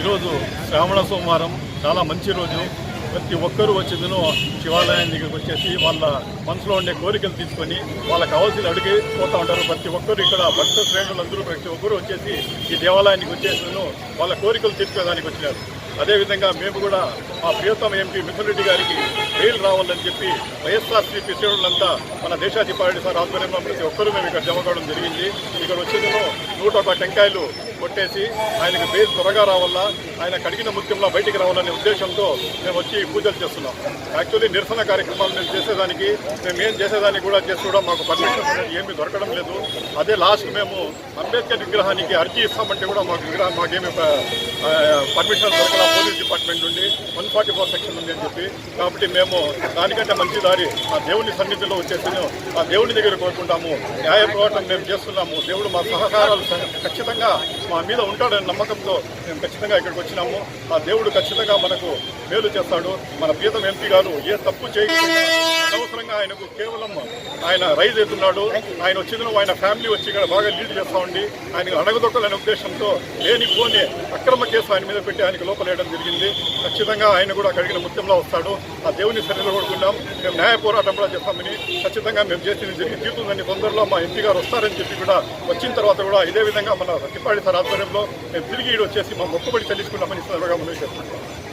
ఈరోజు శ్రావణ సోమవారం చాలా మంచి రోజు. ప్రతి ఒక్కరూ వచ్చేదినో శివాలయం దగ్గరికి వచ్చేసి వాళ్ళ మనసులో ఉండే కోరికలు తీసుకొని వాళ్ళకి కావాల్సిన అడిగి పోతూ ఉంటారు. ప్రతి ఒక్కరు ఇక్కడ భక్త శ్రేణులందరూ ప్రతి ఒక్కరూ వచ్చేసి ఈ దేవాలయానికి వచ్చేసిను వాళ్ళ కోరికలు తీర్చుకోవడానికి వచ్చినారు. అదేవిధంగా మేము కూడా మా ప్రియతమ ఎంపీ మిథున్ రెడ్డి గారికి బెయిల్ రావాలని చెప్పి వైఎస్ఆర్సీపీ శ్రేణులంతా మన దేశాధిపారెడ్డి సార్ ఆధ్వర్యంలో ప్రతి ఒక్కరూ మేము ఇక్కడ జమ కావడం జరిగింది. ఇక్కడ వచ్చేదిను నూట ఒక టెంకాయలు కొట్టేసి ఆయనకు బెయిల్ త్వరగా రావాలా ఆయన కడిగిన ముత్యంలో బయటికి రావాలనే ఉద్దేశంతో మేము వచ్చి పూజలు చేస్తున్నాం. యాక్చువల్లీ నిరసన కార్యక్రమాలు మేము చేసేదానికి మేము ఏం చేసేదానికి కూడా చేసి కూడా మాకు పర్మిషన్ అనేది ఏమీ దొరకడం లేదు. అదే లాస్ట్ మేము అంబేద్కర్ విగ్రహానికి అర్జీ ఇస్తామంటే కూడా మాకు విగ్రహం మాకేమి పర్మిషన్ దొరకడం పోలీస్ డిపార్ట్మెంట్ నుండి వన్ ఫార్టీ ఫోర్ సెక్షన్ ఉంది అని చెప్పి. కాబట్టి మేము దానికంటే మంచి దారి ఆ దేవుని సన్నిధిలో వచ్చేసి ఆ దేవుని దగ్గర కోరుకుంటాము. న్యాయ పోరాటం మేము చేస్తున్నాము. దేవుడు మా సహకారాలు ఖచ్చితంగా మా మీద ఉంటాడనే నమ్మకంతో మేము ఖచ్చితంగా ఇక్కడికి వచ్చినాము. ఆ దేవుడు ఖచ్చితంగా మనకు మేలు చేస్తాడు. మన ప్రీతం ఎంపీ గారు ఏ తప్పు చేయకుండా అనవసరంగా ఆయనకు కేవలం ఆయన రైజ్ అవుతున్నాడు. ఆయన వచ్చిన ఆయన ఫ్యామిలీ వచ్చి ఇక్కడ బాగా లీడ్ చేస్తా ఉండి ఆయన అడగదొక్కలనే ఉద్దేశంతో లేని లేనిపోని అక్రమ కేసు ఆయన మీద పెట్టి ఆయనకు లోపలేయడం జరిగింది. ఖచ్చితంగా ఆయన కూడా కడిగిన ముత్యంలో వస్తాడు. ఆ దేవుని సన్నిధిలో కొడుకున్నాం మేము న్యాయ పోరాటం కూడా చేస్తామని ఖచ్చితంగా మేము చేసింది జరిగి తీరుతుందని తొందరలో మా ఎంపీ గారు వస్తారని చెప్పి కూడా వచ్చిన తర్వాత కూడా ఇదే విధంగా మన తిప్పాడి ఆధ్వర్యంలో మేము తిరిగి ఈడు వచ్చేసి మా మొక్కుబడి చెల్లించుకున్నామని సందర్భంగా మనం చెప్తున్నాం